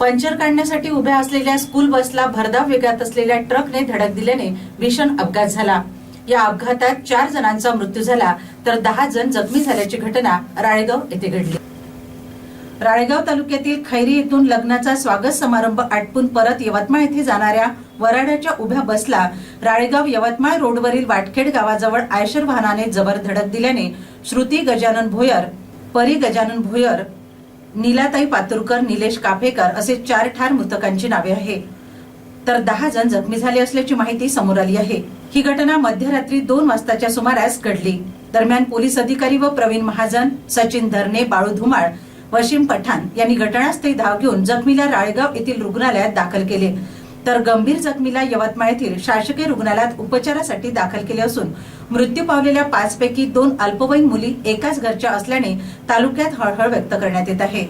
Puncture काढण्यासाठी उभ्या असलेल्या स्कूल बसला भरधाव वेगात असलेल्या ट्रकने धडक दिल्याने भीषण अपघात झाला. या अपघातात चार जणांचा मृत्यू झाला तर दहा जण जखमी झाल्याची घटना राळेगाव येथे घडली. राळेगाव तालुक्यातील खैरी येथून लग्नाचा स्वागत समारंभ आटपून परत यवतमाळ येथे जाणाऱ्या वराड्याच्या उभ्या बसला राळेगाव यवतमाळ रोडवरील वाटखेड गावाजवळ आयशर वाहनाने जबर धडक दिल्याने श्रुती गजानन भोयर परी गजानन भोयर नीलाताई पातुरकर निलेश काफेकर असे चार ठार मृतकांची नावे आहे. तर दहा जण जखमी झाले असल्याची माहिती समोर आली आहे. ही घटना मध्यरात्री दोन वाजताच्या सुमारास घडली. दरम्यान पोलीस अधिकारी व प्रवीण महाजन सचिन धरणे बाळू धुमाळ वशिम पठाण यांनी घटनास्थळी धाव घेऊन जखमीला राळेगाव येथील रुग्णालयात दाखल केले. तर गंभीर जखमीला यवतमाळ येथील शासकीय रुग्णालयात उपचारासाठी दाखल केले असून मृत्यू पावलेल्या पाच पैकी दोन अल्पवयीन मुली एकाच घरच्या असल्याने तालुक्यात हळहळ व्यक्त करण्यात येत आहे.